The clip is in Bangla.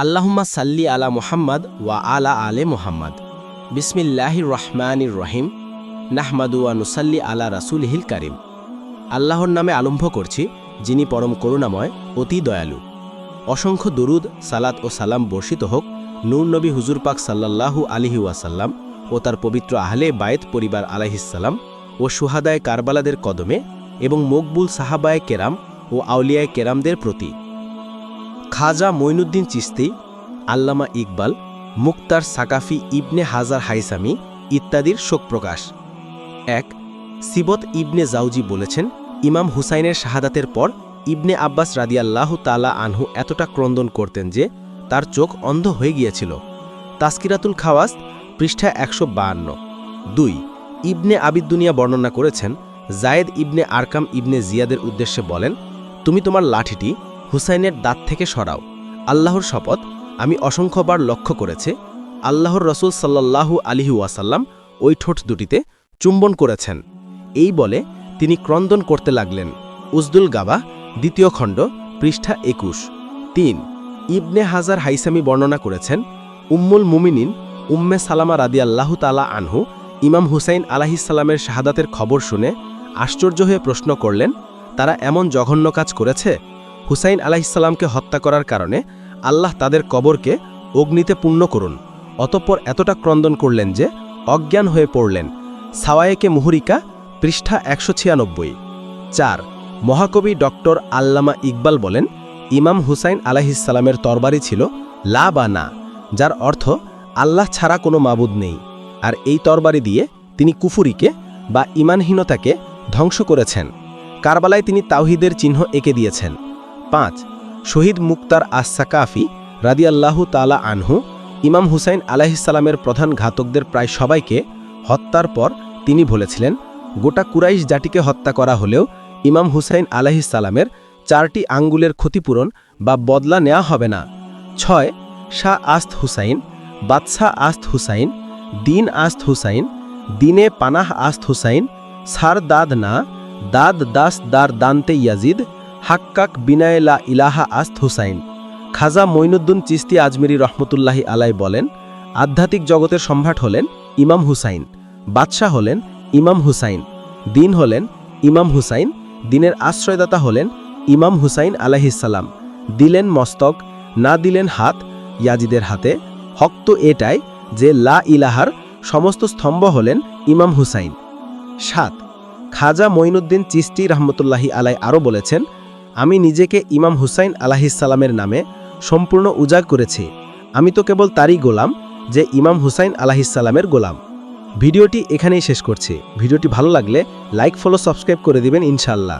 আল্লাহুম্মা সাল্লি আলা মুহাম্মদ ওয়া আলা আলে মুহাম্মদ। বিসমিল্লাহির রহমানির রহিম। নাহমাদু ওয়া নুসাল্লি আলা রাসূলিহিল কারিম। আল্লাহর নামে আরম্ভ করছি, যিনি পরম করুণাময়, অতি দয়ালু। অসংখ্য দুরুদ, সালাত ও সালাম বর্ষিত হোক, নূর নবী হুজুর পাক সাল্লাল্লাহু আলিহি ওয়াসাল্লাম ও তার পবিত্র আহলে বায়েত পরিবার আলাইহিসাল্লাম ও সুহাদায় কারবালাদের কদমে এবং মকবুল সাহাবায় কেরাম ও আউলিয়ায় কেরামদের প্রতি। খাজা মঈনুদ্দিন চিস্তি আল্লামা ইকবাল, মুক্তার সাকাফি ইবনে হাজার হাইসামি ইত্যাদির শোক প্রকাশ এক, সিবত ইবনে জাউজি বলেছেন, ইমাম হুসাইনের শাহাদাতের পর ইবনে আব্বাস রাদিয়াল্লাহু তালা আনহু এতটা ক্রন্দন করতেন যে তার চোখ অন্ধ হয়ে গিয়েছিল। তাস্কিরাতুল খাওয়াস, পৃষ্ঠা একশো বাহান্ন। দুই, ইবনে আবিদ্দুনিয়া বর্ণনা করেছেন, জায়েদ ইবনে আরকাম ইবনে জিয়াদের উদ্দেশ্যে বলেন, তুমি তোমার লাঠিটি হুসাইনের দাঁত থেকে সরাও। আল্লাহর শপথ আমি অসংখ্যবার লক্ষ্য করেছে। আল্লাহর রসুল সাল্লাল্লাহু আলিহু ওয়াসাল্লাম ওই ঠোঁট দুটিতে চুম্বন করেছেন। এই বলে তিনি ক্রন্দন করতে লাগলেন। উজদুল গাবা, দ্বিতীয় খণ্ড, পৃষ্ঠা একুশ। তিন, ইবনে হাজার হাইসামি বর্ণনা করেছেন, উম্মুল মুমিনিন উম্মে সালামা রাদি আল্লাহ তালা আনহু ইমাম হুসাইন আলাহিসাল্লামের শাহাদাতের খবর শুনে আশ্চর্য হয়ে প্রশ্ন করলেন, তারা এমন জঘন্য কাজ করেছে? হুসাইন আলাহিসাল্লামকে হত্যা করার কারণে আল্লাহ তাদের কবরকে অগ্নিতে পূর্ণ করুন। অতঃপর এতটা ক্রন্দন করলেন যে অজ্ঞান হয়ে পড়লেন। সাওয়ায়েকে মুহুরিকা, পৃষ্ঠা একশো ছিয়ানব্বই। চার, মহাকবি ডক্টর আল্লামা ইকবাল বলেন, ইমাম হুসাইন আলাহিসাল্লামের তরবারি ছিল লা বা না, যার অর্থ আল্লাহ ছাড়া কোনো মাবুদ নেই। আর এই তরবারি দিয়ে তিনি কুফুরিকে বা ইমানহীনতাকে ধ্বংস করেছেন। কারবালায় তিনি তাওহিদের চিহ্ন এঁকে দিয়েছেন। পাঁচ, শহীদ মুক্তার আসাকাফি রাদিয়াল্লাহু তালা আনহু, ইমাম হুসাইন আলাহিসাল্লামের প্রধান ঘাতকদের প্রায় সবাইকে হত্যার পর তিনি বলেছিলেন, গোটা কুরাইশ জাতিকে হত্যা করা হলেও ইমাম হুসাইন আলাহিসাল্লামের চারটি আঙ্গুলের ক্ষতিপূরণ বা বদলা নেওয়া হবে না। ছয়, শাহ আস্ত হুসাইন, বাদশাহ আস্ত হুসাইন, দিন আস্ত হুসাইন, দিনে পানাহ আস্ত হুসাইন সার দাদ না, দাদ দাস দার দান্তে ইয়াজিদ হাক্কাক বিনায়লা ইলাহা আস্ত হুসাইন। খাজা মঈনুদ্দিন চিস্তি আজমিরি রহমতুল্লাহি আলাই বলেন, আধ্যাত্মিক জগতের সম্রাট হলেন ইমাম হুসাইন, বাদশাহ হলেন ইমাম হুসাইন, দিন হলেন ইমাম হুসাইন, দিনের আশ্রয়দাতা হলেন ইমাম হুসাইন আলাহিসাল্লাম দিলেন মস্তক, না দিলেন হাত, ইয়াজিদের হাতে। হক তো এটাই যে লা ইলাহার সমস্ত স্তম্ভ হলেন ইমাম হুসাইন। সাত, খাজা মঈনুদ্দিন চিস্তি রহমতুল্লাহি আলাই আরও বলেছেন আমি নিজেকে ইমাম হুসাইন আলাহিসাল্লামের নামে সম্পূর্ণ উজাগ করেছি। আমি তো কেবল তারই গোলাম যে ইমাম হুসাইন আলাহিসাল্লামের গোলাম। ভিডিওটি এখানেই শেষ করছি। ভিডিওটি ভালো লাগলে লাইক, ফলো, সাবস্ক্রাইব করে দিবেন ইনশাল্লাহ